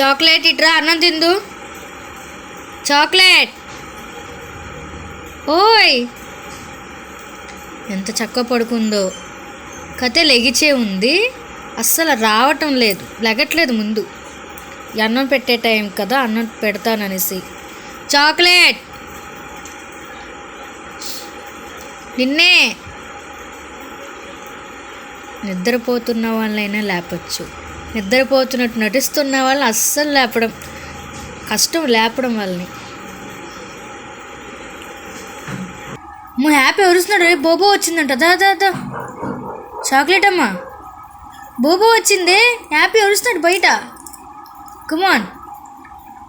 Chocolate ఇట్రా అన్నం తిందు. చాక్లెట్. ఓయ్. ఎంత చక్కగా పడుకుందో. కథ లెగిచే ఉంది. అస్సలు రావటం లేదు. లెగట్లేదు ముందు. అన్నం పెట్టే టైం కదా అన్నం పెడతాననేసి. చాక్లెట్. నిన్నే. నిద్రపోతున్న వాళ్ళైనా లేపచ్చు. నిద్రపోతున్నట్టు నటిస్తున్న వాళ్ళు అస్సలు లేపడం కష్టం లేపడం వాళ్ళని. మా హ్యాపీ ఎవరుస్తున్నాడు రే బోబో వచ్చిందంట. దా దా దా. చాక్లెట్ అమ్మా. బోబో వచ్చింది. హ్యాపీ ఎవరుస్తున్నాడు బయట. కుమాన్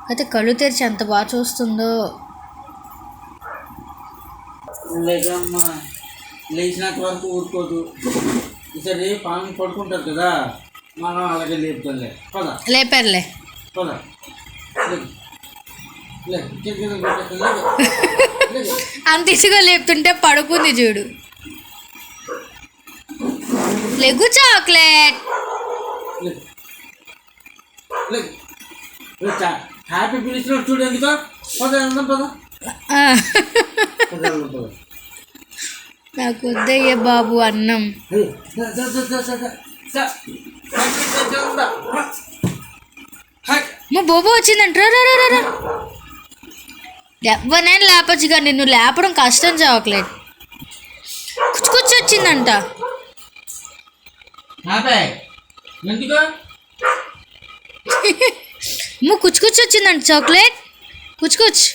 అయితే కళ్ళు తెరిచి ఎంత బాగా చూస్తుందో. లేకమ్మా లేచినంత వరకు ఊరుకోదు. ఈసారి పాము పడుకుంటారు కదా. మనం అలాగే లేపుతాంలే. పద. లేపారులే. పద. అంత ఇసుగా లేపుతుంటే పడుకుంది చూడు. Leg chocolate. హ్యాపీ పిలిచినట్టు చూడు ఎందుకో. పద పద. నాకు వద్దయ్య బాబు అన్నం. మా బోబో వచ్చిందంట. రా రా రా, రా రా. ఎవరినైనా లేపచ్చు కానీ నిన్ను లేపడం కష్టం చాక్లెట్ కుచ్చి వచ్చిందంట హ్యాపీ ఎందుకో? అమ్మో కుచ్చి వచ్చిందంట చాక్లెట్. కుచ్చుకొచ్చు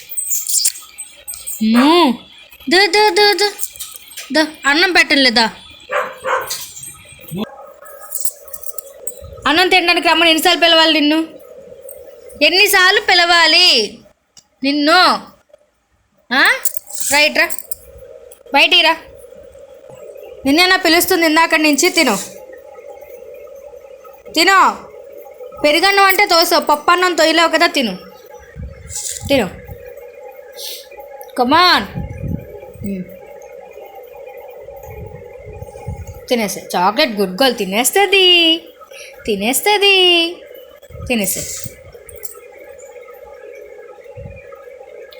దా దా దా దా. దా అన్నం పెట్టలేదా అన్నం తినడానికి రమ్మని ఎన్నిసార్లు పిలవాలి నిన్ను? ఎన్నిసార్లు పిలవాలి నిన్ను? రైట్ రా. బయటికి రా. నిన్నేనా పిలుస్తుంది ఇందాక నుంచి తిను. తిను. పెరుగన్నం అంటే తోసావు పప్పు అన్నం తొయ్యలేవు కదా తిను. తిను. కమాన్ తినేసే. చాక్లెట్ గుడ్ గోల్ తినేస్తుంది. తినేస్తుంది. తినేస్తుంది.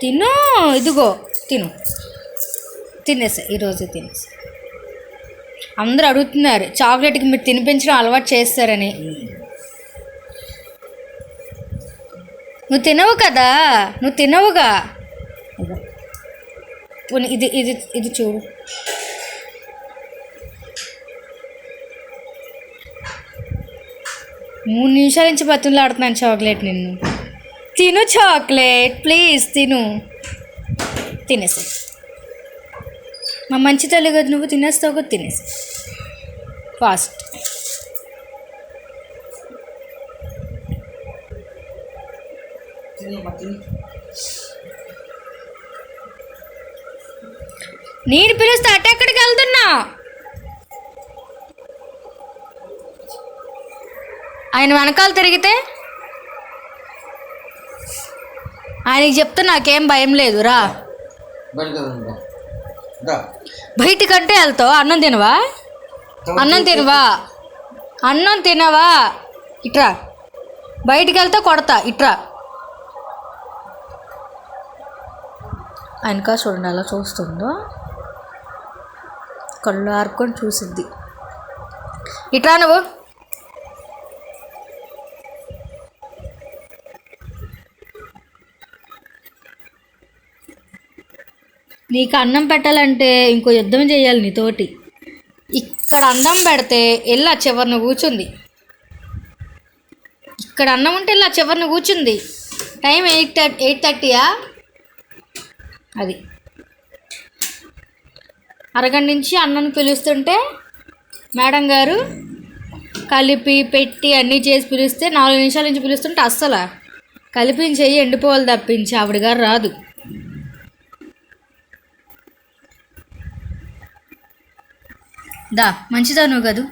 తిను ఇదిగో తిను. తినేసే ఈరోజు తినేసే. అందరూ అడుగుతున్నారు చాక్లెట్కి మీరు తినిపించడం అలవాటు చేస్తారని. నువ్వు తినవు కదా నువ్వు తినవుగా. పోనీ ఇది ఇది ఇది చూడు. మూడు నిమిషాల నుంచి బతులాడుతున్నాను చాక్లెట్ నిన్ను. తిను చాక్లెట్ ప్లీజ్ తిను. తినేసి. మా మంచి తల్లి కదా నువ్వు తినేస్తావు కదా తినేసి. ఫాస్ట్. నేను పిలుస్తే అటెక్కడికి వెళ్తున్నా ఆయన వెనకాల తిరిగితే ఆయనకి చెప్తే నాకేం భయం లేదు రా. బయటికంటే వెళ్తావు? అన్నం తినవా? అన్నం తినవా? అన్నం తినవా? ఇట్రా. బయటికి వెళ్తే కొడతా ఇట్రా. ఆయనకా చూడండి అలా చూస్తుందో. కళ్ళు ఆరుకొని చూసిద్ది. ఇట్రా నువ్వు. నీకు అన్నం పెట్టాలంటే ఇంకో యుద్ధం చేయాలి నీతోటి. ఇక్కడ అన్నం పెడితే ఎల్లా చివరిన కూర్చుంది. ఇక్కడ అన్నం ఉంటే ఇలా చివరిన కూర్చుంది. టైం ఎయిట్ థర్టీ ఎయిట్ థర్టీయా? అది. అరగంట నుంచి అన్నను పిలుస్తుంటే మేడం గారు కలిపి పెట్టి అన్నీ చేసి పిలిస్తే నాలుగు నిమిషాల నుంచి పిలుస్తుంటే అస్సలు. కలిపి ఎండిపోవాలి తప్పించి ఆవిడ గారు రాదు. దా మంచిదా నువ్వు కదూ.